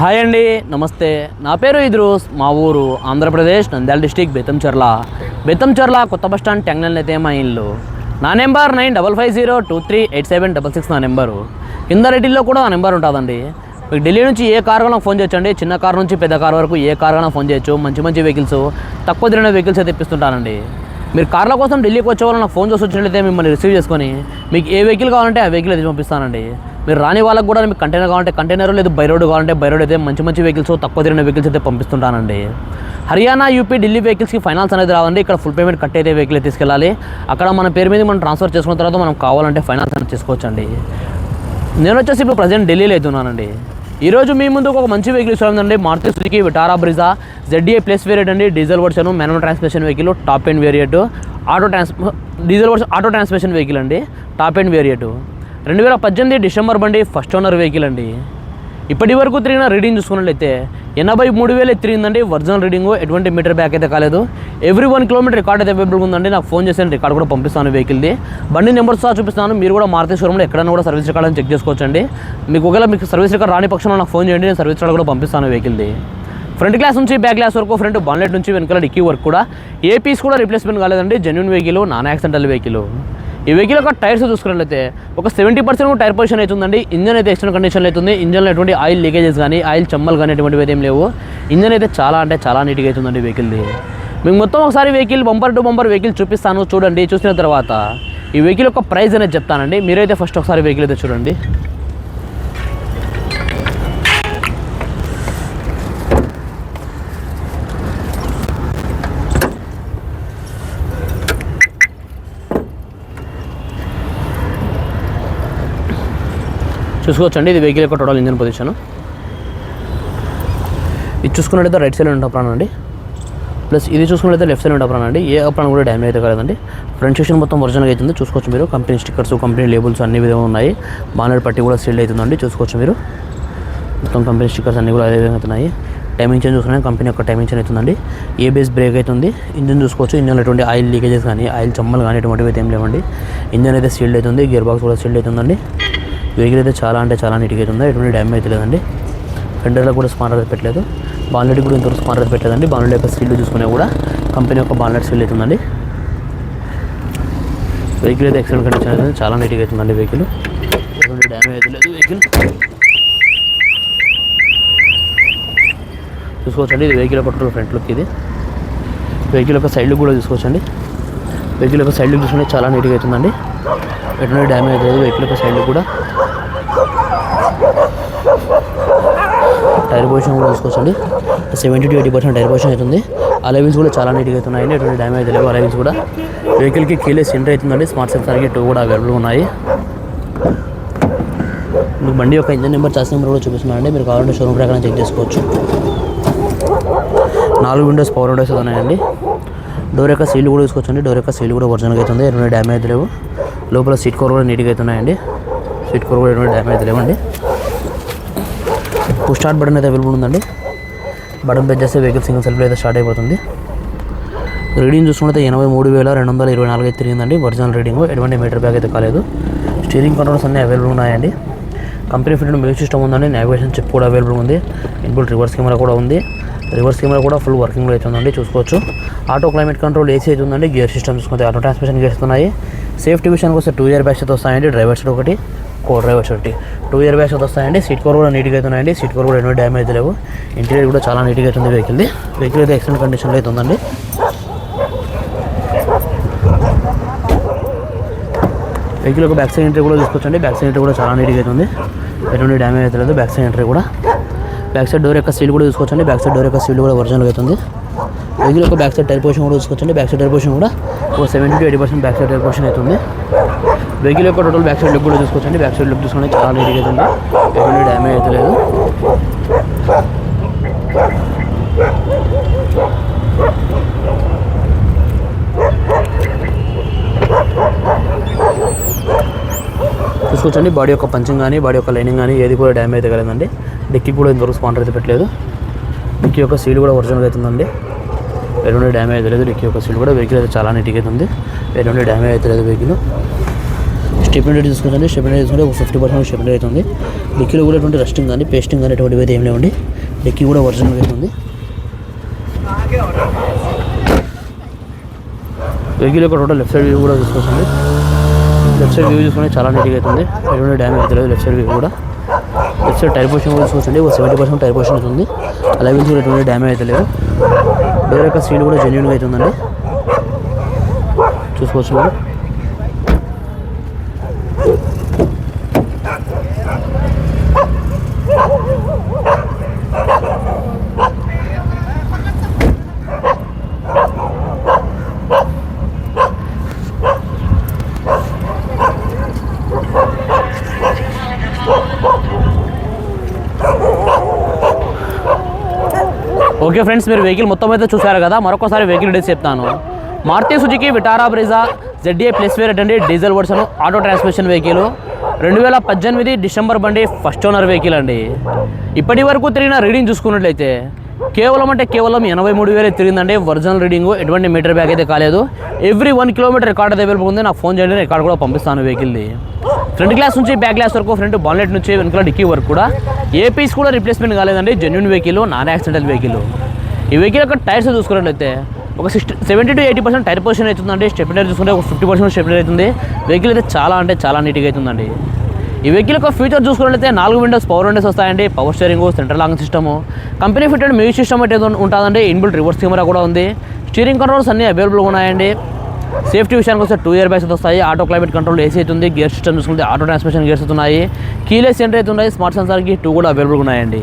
Hi అండి నమస్తే. నా పేరు ఇద్రూస్ మా ఊరు ఆంధ్రప్రదేశ్ నంద్యాల డిస్టిక్ బెత్తంచెర్ల బెత్తంచెర్ల కొత్త బస్ స్టాండ్ టెంగ్నల్ అయితే మా ఇల్లు. నా number nine double five zero two three eight seven double six నా నెంబరు. కింద రెడ్డిలో కూడా నా నెంబర్ ఉంటుందండి. మీకు ఢిల్లీ నుంచి ఏ కార్ నాకు ఫోన్ చేయొచ్చండి. చిన్న కార్ నుంచి పెద్ద కార్ వరకు ఏ కార్ ఫోన్ చేయొచ్చు. మంచి మంచి వెహికల్స్ తక్కువ తిరిగిన వెహికల్స్ అయితే ఇప్పిస్తుంటానండి మీరు కార్ల కోసం ఢిల్లీకి వచ్చే వాళ్ళు నాకు ఫోన్ చేసి వచ్చినట్లయితే మిమ్మల్ని రిసీవ్ చేసుకొని మీకు ఏ వెహికల్ కావాలంటే ఆ వెహికల్ అయితే పంపిస్తానండి మీరు రాని వాళ్ళకి కూడా మీకు కంటైనర్ కావాలంటే కంటైనర్ లేదు బై రోడ్ కావాలంటే బై రోడ్ అయితే మంచి మంచి వెహికల్స్ తక్కువ తిరిగిన వెహికల్స్ అయితే పంపిస్తుంటానండి. హర్యానా యూపీ ఢిల్లీ వెహికల్స్కి ఫైనాన్స్ అనేది రావండి. ఇక్కడ ఫుల్ పేమెంట్ కట్ అయితే వెహికల్ తీసుకెళ్ళాలి. అక్కడ మన పేరు మీద మనం ట్రాన్స్ఫర్ చేసుకున్న తర్వాత మనం కావాలంటే ఫైనాన్స్ అనేది చేసుకోవచ్చండి. నేను వచ్చేసి ఇప్పుడు ప్రజెంట్ ఢిల్లీలో అవుతున్నానండి ఈరోజు మీ ముందు ఒక మంచి వెహికల్ ఇస్తుందండి Maruti Suzuki Vitara Brezza ZDA plus variant అండి. Diesel version manual transmission vehicle top end variant auto trans diesel version auto transmission vehicle అండి. టాప్ ఎండ్ వేరియట్ రెండు వేల పద్దెనిమిది డిసెంబర్ బండి ఫస్ట్ ఓనర్ వెహికల్ అండి. ఇప్పటి వరకు తిరిగిన రీడింగ్ చూసుకున్నట్లయితే ఎనభై మూడు వేలు తిరిగిందండి. ఒరిజినల్ రీడింగ్ ఎటువంటి మీటర్ బ్యాక్ అయితే కాలేదు. ఎవ్రీ వన్ కిలోమీటర్ రికార్డ్ అయితే అవైలబుల్ ఉందండి. నాకు ఫోన్ చేసిన రికార్డ్ కూడా పంపిస్తాను వెహికల్ది. బండి నెంబర్ సహా చూపిస్తాను మీరు కూడా మారుతి ఎక్కడైనా కూడా సర్వీస్ రికార్డ్ అని చెక్ చేసుకోవచ్చండి. మీకు ఒకవేళ మీకు సర్వీస్ రికార్డ్ రాని పక్షంలో నాకు ఫోన్ చేయండి. నేను సర్వీస్ రికార్డ్ కూడా పంపిస్తాను వెహికల్ది. ఫ్రంట్ గ్లాస్ నుంచి బ్యాక్ గ్లాస్ వరకు ఫ్రంట్ బాన్లెట్ నుంచి వెనకాల డిక్కీ వరకు కూడా. ఏ పీస్ కూడా రిప్లేస్మెంట్ కాలేదండి. Genuine vehicle non accidental vehicle ఈ వెహికల్ యొక్క టైర్స్ చూసుకున్నట్లయితే ఒక సెవెంటీ పర్సెంట్ టైర్ పొజిషన్ అవుతుందండి. ఇంజన్ అయితే ఎక్స్టర్నల్ కండిషన్లో అవుతుంది. ఇంజన్లో ఎటువంటి ఆయిల్ లీకేజెస్ కానీ ఆయిల్ చెమ్మలు కానీ ఎటువంటివి అయితే ఏం లేవు. ఇంజన్ అయితే చాలా అంటే చాలా నీట్గా అవుతుందండి వెహికల్ది మీకు మొత్తం ఒకసారి vehicle bumper to bumper vehicle చూపిస్తాను. చూడండి చూసిన తర్వాత ఈ వెహికల్ యొక్క ప్రైస్ అనేది చెప్తానండి. మీరైతే ఫస్ట్ ఒకసారి వెహికల్ అయితే చూడండి. చూసుకోవచ్చండి. ఇది వెహికల్ యొక్క టోటల్ ఇంజన్ పొజిషన్ ఇది చూసుకున్నట్లయితే రైట్ సైడ్ ఉంటే అప్రాన్ అండి. ప్లస్ ఇది చూసుకున్నట్లయితే లెఫ్ట్ సైడ్ ఉంటే అప్రాన్ అండి. ఏ అప్రాన్ కూడా డ్యామేజ్ అయితే కాలేదండి. ఫ్రంట్ సెక్షన్ మొత్తం ఒరిజినల్ అవుతుంది. చూసుకోవచ్చు మీరు. కంపెనీ స్టిక్కర్స్ కంపెనీ లేబుల్స్ అన్ని విధంగా ఉన్నాయి. బానర్ పట్టి కూడా సీల్డ్ అవుతుందండి. చూసుకోవచ్చు మీరు. మొత్తం కంపెనీ స్టిక్కర్స్ అన్ని కూడా అదే విధంగా అవుతున్నాయి. టైమింగ్ చేంజ్ చూసుకున్నా కంపెనీ యొక్క టైమింగ్ చేంజ్ అవుతుందండి. ఏ బేస్ బ్రేక్ అవుతుంది. ఇంజన్ చూసుకోవచ్చు. ఇంజన్ ఎటువంటి ఆయిల్ లీకేజెస్ కానీ ఆయిల్ చమ్మలు కానీ ఎటువంటివి అయితే ఏం లేవండి. ఇంజన్ అయితే సీల్డ్ అవుతుంది. గేర్ బాక్స్ కూడా సీల్డ్ అవుతుందండి. వెహికల్ అయితే చాలా అంటే చాలా నీట్గా అవుతుంది ఎటువంటి డ్యామేజ్ అయితే లేదండి. ఫెండర్లో కూడా స్పానర్ అయితే పెట్టలేదు. బాన్లెట్ కూడా ఇంతవరకు స్పానర్ అయితే పెట్టలేదండి. బాన్లెట్ యొక్క సీల్ చూసుకునే కూడా కంపెనీ యొక్క బాన్లెట్ సీల్ అవుతుందండి వెహికల్ అయితే ఎక్సలెంట్ కండిషన్ అయితే చాలా నీట్గా అవుతుందండి వెహికల్ ఎటువంటి డ్యామేజ్ అయితే లేదు. వెహికల్ చూసుకోవచ్చండి. ఇది వెహికల్ యొక్క ఫ్రంట్ లుక్ ఇది. వెహికల్ యొక్క సైడ్ లుక్ కూడా చూసుకోవచ్చండి. వెహికల్ యొక్క సైడ్ లుక్ చూసుకుంటే చాలా నీట్గా అవుతుందండి ఎటువంటి డ్యామేజ్ లేదు వెహికల్ యొక్క సైడ్ కూడా టైర్ పొజిషన్ కూడా చూసుకోవచ్చండి. Seventy to eighty percent tyre position అవుతుంది. అలవిన్స్ కూడా చాలా నీట్గా అవుతున్నాయండి. ఎటువంటి డ్యామేజ్ లేవు. అలవిన్స్ కూడా వెహికల్కి కీలే సెంటర్ అవుతుందండి. స్మార్ట్ సెన్సార్కి టూ కూడా అవైలబుల్ ఉన్నాయి. మీకు బండి యొక్క ఇంజన్ నెంబర్ చార్జ్ నెంబర్ కూడా చూపిస్తున్నానండి. మీరు కావాలంటే షోరూమ్ ప్రకారం చెక్ చేసుకోవచ్చు. నాలుగు విండోస్ పవర్ విండోస్ ఉన్నాయండి. డోర్ యొక్క సీల్ కూడా చూసుకోవచ్చండి. డోర్ యొక్క సీల్ కూడా ఒరిజినల్గా అవుతుంది. ఎటువంటి డ్యామేజ్ లేవు. లోపల సీట్ కవర్ కూడా నీట్గా అవుతున్నాయండి. సీట్ కవర్ కూడా ఎటువంటి డ్యామేజ్ లేవండి. పుష్ స్టార్ట్ బటన్ అయితే అవైలబుల్ ఉందండి. బటన్ ప్రెస్ చేస్తే వెహికల్ సింగిల్ సెల్ఫ్ అయితే స్టార్ట్ అయిపోతుంది. రీడింగ్ చూసుకుంటే ఎనభై మూడు వేల రెండు వందల ఇరవై నాలుగు అయితే తిరిగిందండి. ఒరిజినల్ రీడింగ్ ఎటువంటి మీటర్ బ్యాగ్ అయితే కాలేదు. స్టీరింగ్ కంట్రోల్స్ అన్నీ అవైలబుల్ ఉన్నాయండి. కంపెనీ ఫిట్ మ్యూజిక్ సిస్టమ్ ఉందండి. నావిగేషన్ చిప్ కూడా అవైలబుల్ ఉంది. ఇన్బుల్ రివర్స్ కెమెరా కూడా ఉంది. రివర్స్ కెమెరా కూడా ఫుల్ వర్కింగ్లో అవుతుందండి చూసుకోవచ్చు. ఆటో క్లైమేట్ కంట్రోల్ ఏసీ అవుతుందండి గేర్ సిస్టమ్ చూసుకుంటే ఆటో ట్రాన్స్మిషన్ గేర్స్ ఉన్నాయి. సేఫ్టీ విషయానికి వస్తే టూ ఇయర్ బ్యాగ్స్ అయితే వస్తాయండి డ్రైవర్ సీట్ ఒకటి కో డ్రైవర్ సీట్ ఒకటి. టూ ఇయర్ బ్యాగ్స్ అయితే వస్తాయండి సీట్ కవర్ కూడా నీట్గా అవుతున్నాయండి సీట్ కవర్ కూడా ఎటువంటి డ్యామేజ్ లేవు. ఇంటీరియర్ కూడా చాలా నీట్గా అవుతుంది వెహికల్ది వెహికల్ అయితే ఎక్సలెంట్ కండిషన్లో అయితే ఉందండి. వెహికల్ ఒక బ్యాక్ సైడ్ ఎంట్రీ కూడా తీసుకోవచ్చండి బ్యాక్ సైడ్ ఎంట్రీ కూడా చాలా నీట్గా అవుతుంది ఎటువంటి డ్యామేజ్ అయితే లేదు. బ్యాక్ సైడ్ ఎంట్రీ కూడా. బ్యాక్ సైడ్ డోర్ యొక్క సీల్ కూడా తీసుకొచ్చండి. బ్యాక్ సైడ్ డోర్ యొక్క సీల్ కూడా ఒరిజినల్గా అవుతుంది వెహికల్ ఒక బ్యాక్ సైడ్ టైర్ పోర్షన్ కూడా చూసుకోవచ్చండి బ్యాక్ సైడ్ టైర్ పోర్షన్ కూడా ఒక seventy to eighty percent back side tyre portion అవుతుంది వెహికల్ యొక్క టోటల్ బ్యాక్ సైడ్ లుక్ కూడా చూసుకోవచ్చండి బ్యాక్ సైడ్ లుక్ చూసుకుంటే చాలా నీట్గా అవుతుంది ఎటువంటి డ్యామేజ్ అయితే లేదు. చూసుకోవచ్చండి బాడీ యొక్క పంచింగ్ కానీ బాడీ యొక్క లైనింగ్ కానీ ఏది కూడా డ్యామేజ్ అయితే కలదండి. డిక్కీ కూడా ఇంతవరకు స్పాండర్ అయితే పెట్టలేదు. డిక్కి యొక్క సీల్ కూడా ఒరిజినల్ అవుతుందండి ఎటువంటి డ్యామేజ్ అయితే లేదు. డిక్కీ యొక్క సీట్ కూడా వెహికల్ అయితే చాలా నీట్గా అయితే ఉంది. ఎటువంటి డ్యామేజ్ అయితే లేదు వెహికల్. స్టెపెండ్ రేట్ చూసుకోండి స్టెపిన్ రేట్ ఒక ఫిఫ్టీ పర్సెంట్ స్టెపిన్ రేట్ ఉంది. డిక్కీలో కూడా ఎటువంటి రెస్టింగ్ కానీ పేస్టింగ్ కానీ ఎటువంటివి అయితే ఏం లేవండి. డిక్కీ కూడా ఒరిజినల్ అయితే ఉంది. వెహికల్ యొక్క టోటల్ లెఫ్ట్ సైడ్ వ్యూ కూడా తీసుకొస్తుంది లెఫ్ట్ సైడ్ వ్యూ చూసుకుంటే చాలా నీట్గా అవుతుంది ఎటువంటి డ్యామేజ్ అవుతుంది లెఫ్ట్ సైడ్ వ్యూ కూడా. లెఫ్ట్ సైడ్ టైర్ పొజిషన్ కూడా చూసుకోండి ఒక సెవెంటీ పర్సెంట్ టైర్ పొజిషన్ అవుతుంది అలాగే కూడా ఎటువంటి డ్యామేజ్ అయితే లేదు. డోర్ యొక్క సీల్ కూడా జెన్యున్గా అవుతుందండి. చూసుకోవచ్చు మీరు. ఓకే ఫ్రెండ్స్ మీరు వెహికల్ మొత్తం అయితే చూసారు కదా. మరొకసారి వెహికల్ డీటెయిల్స్ చెప్తాను. Maruti Suzuki Vitara Brezza ZA plus variant అండి diesel version auto transmission vehicle రెండు వేల పద్దెనిమిది డిసెంబర్ బండి ఫస్ట్ ఓనర్ వెహికల్ అండి. ఇప్పటి వరకు తిరిగిన రీడింగ్ చూసుకున్నట్లయితే కేవలం అంటే కేవలం ఎనభై మూడు వేలే తిరిగిందండి. ఒరిజినల్ రీడింగ్ ఎటువంటి మీటర్ బ్యాగ్ అయితే కాలేదు. Every one kilometre record available ఉంది. నాకు ఫోన్ చేయండి రికార్డ్ కూడా పంపిస్తాను వెహికల్ది ఫ్రంట్ గ్లాస్ నుంచి బ్యాక్ గ్లాస్ వరకు ఫ్రంట్ బాన్లెట్ నుంచి వెనుకల డిక్కీ వరకు కూడా. ఏ పీస్ కూడా రిప్లేస్మెంట్ కాలేదండి. Genuine vehicle non accidental vehicle ఈ వెహికల్ యొక్క టైర్స్ చూసుకున్నట్లయితే ఒక sixty seventy to eighty percent tyre position అవుతుందండి. స్టెప్లర్ చూసుకుంటే ఒక ఫిఫ్టీ పర్సెంట్ స్టెప్లర్ అవుతుంది. వెహికల్ అయితే చాలా అంటే చాలా నీట్గా అవుతుందండి. ఈ వెహికల్ యొక్క ఫీచర్ చూసుకున్నట్లయితే నాలుగు విండోస్ పవర్ విండోస్ వస్తాయండి. Power steering central lock system company fitted music system అయితే ఉంటుందండి. ఇన్బిల్ట్ రివర్స్ కెమెరా కూడా ఉంది. స్టీరింగ్ కంట్రోల్స్ అన్ని అవైలబుల్గా ఉన్నాయండి. సేఫ్టీ విషయానికి వస్తే టూ ఇయర్ బ్యాగ్స్ వస్తాయి. ఆటో క్లైమేట్ కంట్రోల్ ఏసీ అవుతుంది. గేర్ సిస్టమ్ చూసుకుంటే ఆటో ట్రాన్స్మిషన్ గేర్స్ ఉన్నాయి కీలెస్ ఎంట్రీ అవుతున్నాయి. స్మార్ట్ సెన్సార్కి టూ కూడా అవైలబుల్గా ఉన్నాయండి.